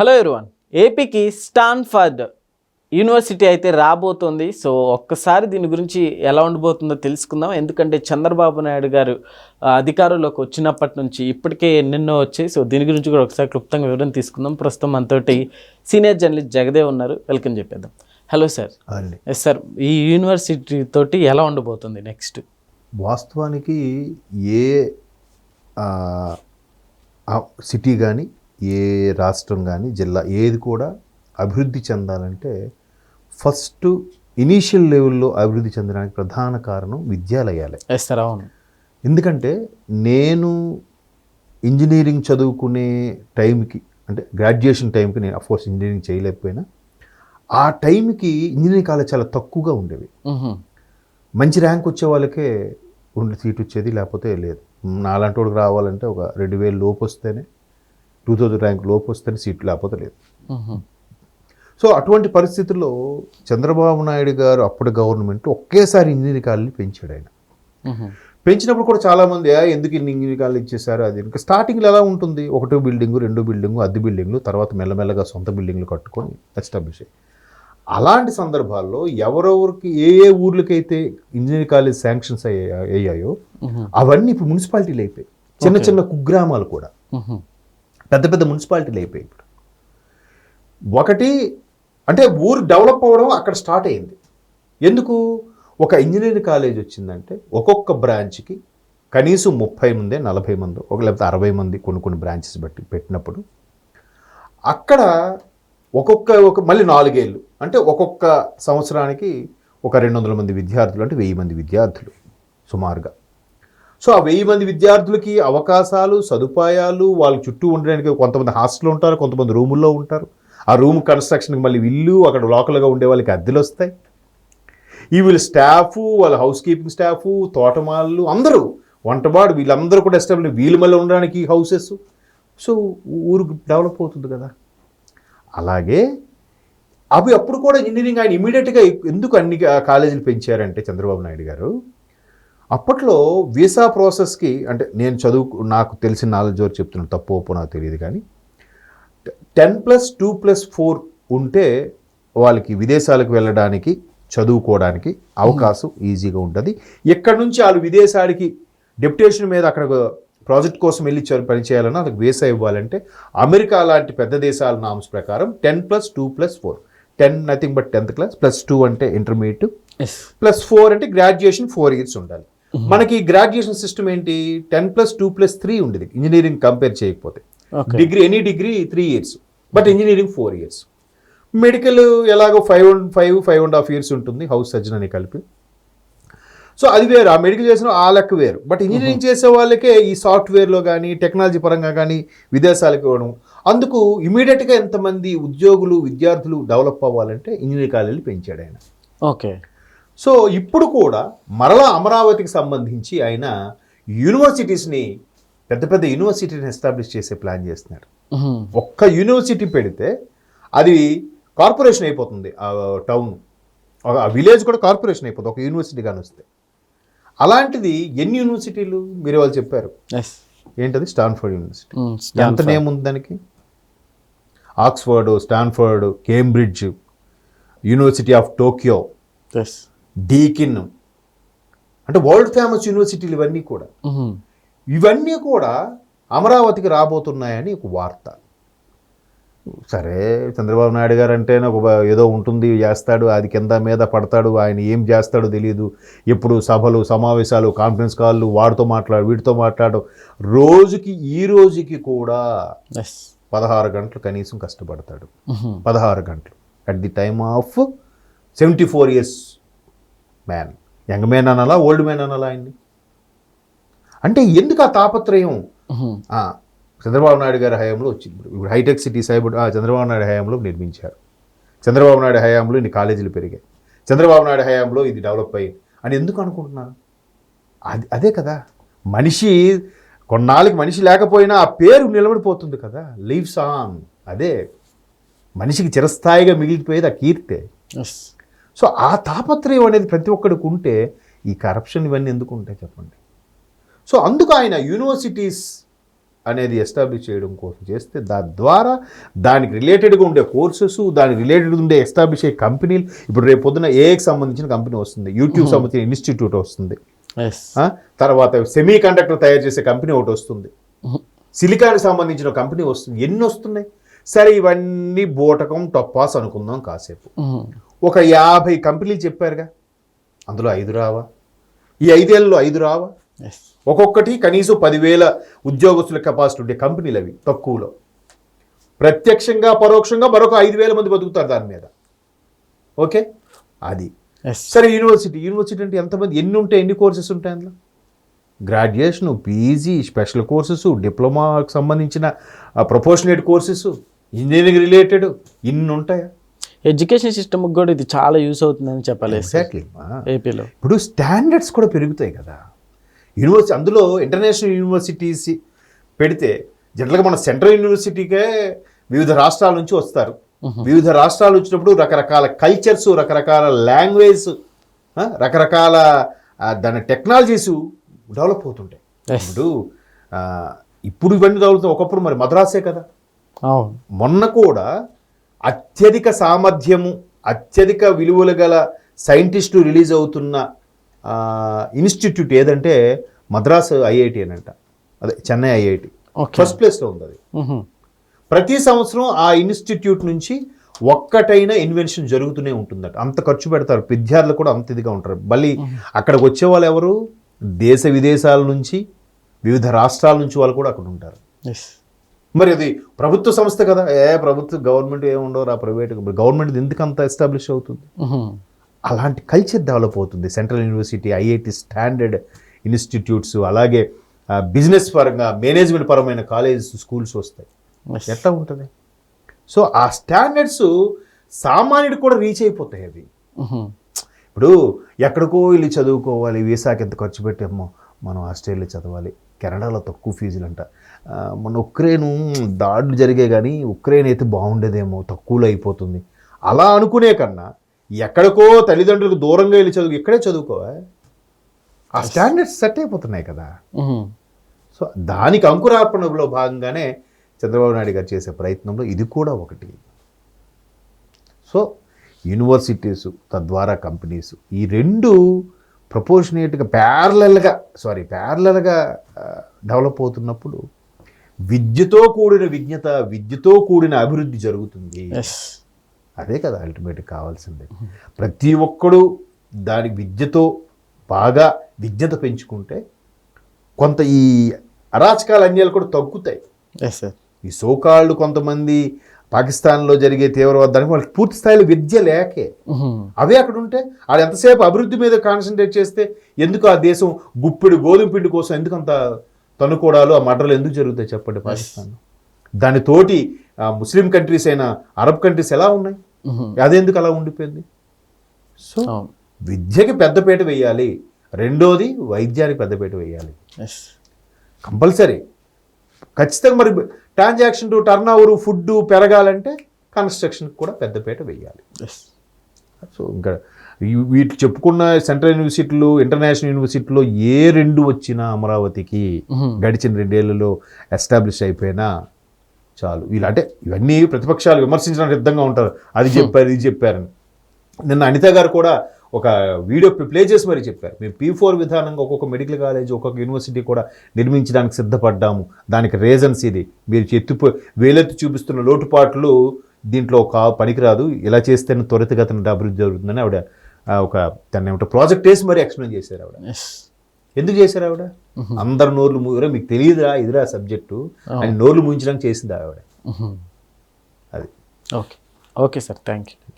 Hello everyone. ఏపీకి Stanford university అయితే రాబోతోంది. సో ఒక్కసారి దీని గురించి ఎలా ఉండబోతుందో తెలుసుకుందాం. ఎందుకంటే చంద్రబాబు నాయుడు గారు అధికారంలోకి వచ్చినప్పటి నుంచి ఇప్పటికే ఎన్నెన్నో వచ్చాయి. సో దీని గురించి కూడా ఒకసారి క్లుప్తంగా వివరణ తీసుకుందాం. ప్రస్తుతం మనతోటి సీనియర్ జర్నలిస్ట్ జగదేవ్ ఉన్నారు. వెల్కమ్ చెప్పేద్దాం. Hello sir. ఎస్ సార్ ఈ యూనివర్సిటీ తోటి ఎలా ఉండబోతుంది నెక్స్ట్? వాస్తవానికి ఏ సిటీ కానీ ఏ రాష్ట్రం కానీ జిల్లా ఏది కూడా అభివృద్ధి చెందాలంటే ఫస్ట్ ఇనీషియల్ లెవెల్లో అభివృద్ధి చెందడానికి ప్రధాన కారణం విద్యాలయాలే. అవును. ఎందుకంటే నేను ఇంజనీరింగ్ చదువుకునే టైంకి అంటే గ్రాడ్యుయేషన్ టైంకి నేను అఫ్కోర్స్ ఇంజనీరింగ్ చేయలేకపోయినా ఆ టైంకి ఇంజనీరింగ్ కాలేజ్ చాలా తక్కువగా ఉండేవి. మంచి ర్యాంక్ వచ్చే వాళ్ళకే ఉండి సీట్ వచ్చేది లేకపోతే లేదు. నాలాంటి వాడికి రావాలంటే ఒక రెండు వేలు లోపు వస్తేనే టూ థౌజండ్ ర్యాంక్ లోపు వస్తేనే సీట్ లేకపోతే లేదు. సో అటువంటి పరిస్థితుల్లో చంద్రబాబు నాయుడు గారు అప్పటి గవర్నమెంట్ ఒకేసారి ఇంజనీరింగ్ కాలేజీ పెంచాడు ఆయన. పెంచినప్పుడు కూడా చాలామంది "ఆ, ఎందుకు ఇన్ని ఇంజనీరింగ్ కాలేజ్ ఇచ్చేసారు అది ఇంకా స్టార్టింగ్లో ఎలా ఉంటుంది ఒకటో బిల్డింగు రెండో బిల్డింగు అద్దె బిల్డింగ్లు తర్వాత మెల్లమెల్లగా సొంత బిల్డింగ్లు కట్టుకొని ఎస్టాబ్లిష్ అయ్యి అలాంటి సందర్భాల్లో ఎవరెవరికి ఏ ఏ ఊర్లకైతే ఇంజనీరింగ్ కాలేజ్ శాంక్షన్స్ అయ్యా అయ్యాయో. అవన్నీ ఇప్పుడు మున్సిపాలిటీలు అయిపోయాయి చిన్న చిన్న కుగ్రామాలు కూడా. పెద్ద పెద్ద మున్సిపాలిటీలు అయిపోయాయి ఇప్పుడు. ఒకటి అంటే ఊరు డెవలప్ అవ్వడం అక్కడ స్టార్ట్ అయింది ఎందుకు? ఒక ఇంజనీరింగ్ కాలేజ్ వచ్చిందంటే ఒక్కొక్క బ్రాంచ్కి కనీసం ముప్పై మంది నలభై మంది ఒక లేకపోతే అరవై మంది కొన్ని కొన్ని బ్రాంచెస్ బట్టి పెట్టినప్పుడు అక్కడ ఒక్కొక్క ఒక మళ్ళీ నాలుగేళ్ళు అంటే ఒక్కొక్క సంవత్సరానికి ఒక రెండు వందల మంది విద్యార్థులు అంటే వెయ్యి మంది విద్యార్థులు సుమారుగా. సో ఆ వెయ్యి మంది విద్యార్థులకి అవకాశాలు సదుపాయాలు వాళ్ళ చుట్టూ ఉండడానికి కొంతమంది హాస్టల్లో ఉంటారు కొంతమంది రూముల్లో ఉంటారు. ఆ రూమ్ కన్స్ట్రక్షన్కి మళ్ళీ ఇల్లు అక్కడ లోకల్గా ఉండే వాళ్ళకి అద్దెలు వస్తాయి. ఈ వీళ్ళ స్టాఫ్ వాళ్ళ హౌస్ కీపింగ్ స్టాఫ్ తోటమాళ్ళు అందరూ వంటబాడు వీళ్ళందరూ కూడా ఎస్టాబ్లిష్ వీళ్ళు మళ్ళీ ఉండడానికి హౌసెస్ సో ఊరు డెవలప్ అవుతుంది కదా. అలాగే అవి అప్పుడు కూడా ఇంజనీరింగ్ ఆయన ఇమీడియట్గా ఎందుకు అన్ని కాలేజీలు పెంచారంటే చంద్రబాబు నాయుడు గారు? అప్పట్లో వీసా ప్రాసెస్కి అంటే నేను చదువు నాకు తెలిసిన నాలెడ్జ్ వరకు చెప్తున్నాను తప్పు ఒప్పు నాకు తెలియదు కానీ ten plus two plus four ఉంటే వాళ్ళకి విదేశాలకు వెళ్ళడానికి చదువుకోవడానికి అవకాశం ఈజీగా ఉంటుంది. ఎక్కడి నుంచి వాళ్ళు విదేశానికి డెప్యుటేషన్ మీద అక్కడ ప్రాజెక్ట్ కోసం వెళ్ళి చ- పని చేయాలన్నా వాళ్ళకి వీసా ఇవ్వాలంటే అమెరికా లాంటి పెద్ద దేశాల నామ్స్ ప్రకారం ten plus two plus four. Ten nothing but tenth class plus two అంటే ఇంటర్మీడియట్. ప్లస్ ఫోర్ అంటే గ్రాడ్యుయేషన్ ఫోర్ ఇయర్స్ ఉండాలి. మనకి గ్రాడ్యుయేషన్ సిస్టమ్ ఏంటి? Ten plus two plus three ఉండేది. ఇంజనీరింగ్ కంపేర్ చేయకపోతే. Degree any degree three years. But engineering four years. Medical ఎలాగో five five five and half years ఉంటుంది house surgeon అని కలిపి. సో అది వేరు. ఆ మెడికల్ చేసిన ఆ లెక్క వేరు. బట్ ఇంజనీరింగ్ చేసే వాళ్ళకే ఈ సాఫ్ట్వేర్లో కానీ టెక్నాలజీ పరంగా కానీ విదేశాలకు ఇవ్వడం అందుకు ఇమీడియట్గా ఎంతమంది ఉద్యోగులు విద్యార్థులు డెవలప్ అవ్వాలంటే ఇంజనీరింగ్ కాలేజీలు పెంచాడు ఆయన. ఓకే. సో ఇప్పుడు కూడా మరలా అమరావతికి సంబంధించి ఆయన యూనివర్సిటీస్ని పెద్ద పెద్ద యూనివర్సిటీని ఎస్టాబ్లిష్ చేసే ప్లాన్ చేస్తున్నాడు మ్హూ. ఒక్క యూనివర్సిటీ పెడితే అది కార్పొరేషన్ అయిపోతుంది ఆ టౌన్. ఆ విలేజ్ కూడా కార్పొరేషన్ అయిపోతుంది ఒక యూనివర్సిటీ కానీ వస్తే. అలాంటిది ఎన్ని యూనివర్సిటీలు? మీరు వాళ్ళు చెప్పారు. ఏంటది? Stanford university. ఎంత నేమ్ ఉంది దానికి? Oxford Stanford Cambridge university of Tokyo. Yes. Deakin. అంటే వరల్డ్ ఫేమస్ యూనివర్సిటీలు ఇవన్నీ కూడా. ఇవన్నీ కూడా అమరావతికి రాబోతున్నాయని ఒక వార్త. సరే చంద్రబాబు నాయుడు గారు అంటేనే ఒక ఏదో ఉంటుంది చేస్తాడు అది కింద మీద పడతాడు ఆయన ఏం చేస్తాడో తెలియదు ఎప్పుడు సభలు సమావేశాలు కాన్ఫరెన్స్ కాళ్ళు వాడితో మాట్లాడు వీటితో మాట్లాడు. రోజుకి ఈ రోజుకి కూడా పదహారు గంటలు కనీసం కష్టపడతాడు. పదహారు గంటలు. At the time of seventy four years man young man అనాలా ఓల్డ్ మ్యాన్ అనాలా ఆయన్ని? అంటే ఎందుకు ఆ తాపత్రయం? చంద్రబాబు నాయుడు గారి హయాంలో వచ్చింది. ఇప్పుడు హైటెక్ సిటీ సైబర్ ఆ, చంద్రబాబు నాయుడు హయాంలో నిర్మించారు. చంద్రబాబు నాయుడు హయాంలో ఇన్ని కాలేజీలు పెరిగాయి. చంద్రబాబు నాయుడు హయాంలో ఇది డెవలప్ అయ్యింది. అని ఎందుకు అనుకుంటున్నాను అది అదే కదా. మనిషి కొన్నాళ్ళకి మనిషి లేకపోయినా ఆ పేరు నిలబడిపోతుంది కదా. లీవ్ సాంగ్ అదే. మనిషికి చిరస్థాయిగా మిగిలిపోయేది ఆ కీర్తే. సో ఆ తాపత్రయం అనేది ప్రతి ఒక్కడికి ఉంటే ఈ కరప్షన్ ఇవన్నీ ఎందుకు ఉంటాయి చెప్పండి? సో అందుకు ఆయన యూనివర్సిటీస్ అనేది ఎస్టాబ్లిష్ చేయడం కోసం చేస్తే దాని ద్వారా దానికి రిలేటెడ్గా ఉండే కోర్సెస్ దానికి రిలేటెడ్ ఉండే ఎస్టాబ్లిష్ అయ్యే కంపెనీలు ఇప్పుడు రేపు పొద్దున ఏఐకి సంబంధించిన కంపెనీ వస్తుంది యూట్యూబ్ సంబంధించిన ఇన్స్టిట్యూట్ వస్తుంది? తర్వాత సెమీ కండక్టర్ తయారు చేసే కంపెనీ ఒకటి వస్తుంది. సిలికాన్కి సంబంధించిన కంపెనీ వస్తుంది. ఎన్ని వస్తున్నాయి? సరే ఇవన్నీ బోటకం టొప్పాస్ అనుకుందాం కాసేపు. ఒక యాభై కంపెనీలు చెప్పారుగా. అందులో ఐదు రావా? ఈ ఐదేళ్ళలో ఐదు రావా? ఒక్కొక్కటి కనీసం పదివేల ఉద్యోగస్తుల కెపాసిటీ ఉండే కంపెనీలు అవి తక్కువలో. ప్రత్యక్షంగా పరోక్షంగా మరొక ఐదు వేల మంది బతుకుతారు దాని మీద. ఓకే? అది. సరే యూనివర్సిటీ యూనివర్సిటీ అంటే ఎంతమంది? ఎన్ని ఉంటాయి ఎన్ని కోర్సెస్ ఉంటాయి అందులో? గ్రాడ్యుయేషన్ పీజీ స్పెషల్ కోర్సెస్ డిప్లొమాకి సంబంధించిన ప్రొపోర్షనేట్ కోర్సెస్ ఇంజనీరింగ్ రిలేటెడ్ ఇన్ని ఉంటాయా? ఎడ్యుకేషన్ సిస్టమ్ కూడా ఇది చాలా యూస్ అవుతుందని చెప్పాలి ఎగ్జాక్ట్లీ ఏపీలో. ఇప్పుడు స్టాండర్డ్స్ కూడా పెరుగుతాయి కదా. యూనివర్సిటీ అందులో ఇంటర్నేషనల్ యూనివర్సిటీస్ పెడితే జనరల్గా మన సెంట్రల్ యూనివర్సిటీకే వివిధ రాష్ట్రాల నుంచి వస్తారు. వివిధ రాష్ట్రాలు వచ్చినప్పుడు రకరకాల కల్చర్స్ రకరకాల లాంగ్వేజ్ రకరకాల దాని టెక్నాలజీస్ డెవలప్ అవుతుంటాయి. ఇప్పుడు ఇప్పుడు ఇవన్నీ డెవలప్ ఒకప్పుడు మరి మద్రాసే కదా? మొన్న కూడా అత్యధిక సామర్థ్యము అత్యధిక విలువలు గల సైంటిస్టులు రిలీజ్ అవుతున్న ఇన్స్టిట్యూట్ ఏదంటే మద్రాసు ఐఐటి అని అంట. అదే చెన్నై ఐఐటి. ఫస్ట్ ప్లేస్లో ఉంది అది. ప్రతి సంవత్సరం ఆ ఇన్స్టిట్యూట్ నుంచి ఒక్కటైన ఇన్వెన్షన్ జరుగుతూనే ఉంటుందట. అంత ఖర్చు పెడతారు. విద్యార్థులు కూడా అంత ఇదిగా ఉంటారు. మళ్ళీ అక్కడికి వచ్చే వాళ్ళు ఎవరు? దేశ విదేశాల నుంచి వివిధ రాష్ట్రాల నుంచి వాళ్ళు కూడా అక్కడ ఉంటారు. మరి అది ప్రభుత్వ సంస్థ కదా? ఏ ప్రభుత్వ గవర్నమెంట్ ఏముండవు ఆ ప్రైవేట్ గవర్నమెంట్. ఎందుకు అంత ఎస్టాబ్లిష్ అవుతుంది? అలాంటి కల్చర్ డెవలప్ అవుతుంది. Central university IIT standard institutes అలాగే బిజినెస్ పరంగా మేనేజ్మెంట్ పరమైన కాలేజెస్ స్కూల్స్ వస్తాయి. ఎట్లా ఉంటుంది? సో ఆ స్టాండర్డ్స్ సామాన్యుడు కూడా రీచ్ అయిపోతాయి అవి. ఇప్పుడు ఎక్కడికో వెళ్ళి చదువుకోవాలి వీసాకి ఎంత ఖర్చు పెట్టామో మనం ఆస్ట్రేలియా చదవాలి. కెనడాలో తక్కువ ఫీజులు అంట మన ఉక్రెయిన్ దాడులు జరిగాయి కానీ ఉక్రెయిన్ అయితే బాగుండేదేమో తక్కువలో అయిపోతుంది. అలా అనుకునే కన్నా ఎక్కడికో తల్లిదండ్రులకు దూరంగా వెళ్ళి చదువు ఇక్కడే చదువుకోవా? ఆ స్టాండర్డ్స్ సెట్ అయిపోతున్నాయి కదా. సో దానికి అంకురార్పణలో భాగంగానే చంద్రబాబు నాయుడు గారు చేసే ప్రయత్నంలో ఇది కూడా ఒకటి. సో యూనివర్సిటీస్ తద్వారా కంపెనీస్ ఈ రెండు ప్రపోర్షనేట్గా ప్యారలల్గా సారీ ప్యారలల్గా డెవలప్ అవుతున్నప్పుడు విద్యతో కూడిన విజ్ఞత విద్యతో కూడిన అభివృద్ధి జరుగుతుంది. అదే కదా అల్టిమేట్ కావాల్సింది. ప్రతి ఒక్కడు దాని విద్యతో బాగా విజ్ఞత పెంచుకుంటే కొంత ఈ అరాచకాల అన్యాలు కూడా తగ్గుతాయి. ఈ సోకాళ్ళు కొంతమంది పాకిస్తాన్లో జరిగే తీవ్రవాదానికి వాళ్ళకి పూర్తి స్థాయిలో విద్య లేకే. అవే అక్కడ ఉంటే వాళ్ళు ఎంతసేపు అభివృద్ధి మీద కాన్సన్ట్రేట్ చేస్తే ఎందుకు ఆ దేశం గుప్పిడి గోధుమ పిండి కోసం ఎందుకు అంత తనుకోవడాలు ఆ మర్డర్లు ఎందుకు జరుగుతాయి చెప్పండి పాకిస్తాన్ దాని తోటి ఆ, ముస్లిం కంట్రీస్ అయిన అరబ్ కంట్రీస్ ఎలా ఉన్నాయి? అదెందుకు అలా ఉండిపోయింది? సో విద్యకి పెద్దపీట వేయాలి. రెండోది వైద్యానికి పెద్దపీట వేయాలి. కంపల్సరీ. ఖచ్చితంగా మరి transaction to turn over food పెరగాలంటే కన్స్ట్రక్షన్కి కూడా పెద్దపీట వేయాలి. సో ఇంకా వీటి చెప్పుకున్న సెంట్రల్ యూనివర్సిటీలు ఇంటర్నేషనల్ యూనివర్సిటీలో ఏ రెండు వచ్చినా అమరావతికి గడిచిన రెండేళ్ళలో ఎస్టాబ్లిష్ అయిపోయినా చాలు. వీళ్ళు అంటే ఇవన్నీ ప్రతిపక్షాలు విమర్శించడానికి సిద్ధంగా ఉంటారు. అది చెప్పారు ఇది చెప్పారని. నిన్న అనిత గారు కూడా ఒక వీడియో ప్లే చేసి మరీ చెప్పారు. మేము పీ ఫోర్ విధానంగా ఒక్కొక్క మెడికల్ కాలేజ్ ఒక్కొక్క యూనివర్సిటీ కూడా నిర్మించడానికి సిద్ధపడ్డాము. దానికి రీజన్స్ ఇది. మీరు ఎత్తుపో వేలెత్తి చూపిస్తున్న లోటుపాట్లు దీంట్లో కా పనికిరాదు. ఇలా చేస్తేనే త్వరితగతిన అభివృద్ధి జరుగుతుందని ఆవిడ ఒక దాన్ని ఏమిటో ప్రాజెక్ట్ వేసి మరీ ఎక్స్ప్లెయిన్ చేశారు ఆవిడ. ఎందుకు చేశారు ఆవిడ? అందరు నోర్లు మూయరా మీకు తెలియదురా ఇదిరా సబ్జెక్టు అని నోర్లు మూయించడానికి చేసింది ఆవిడ. అది. Okay okay sir thank you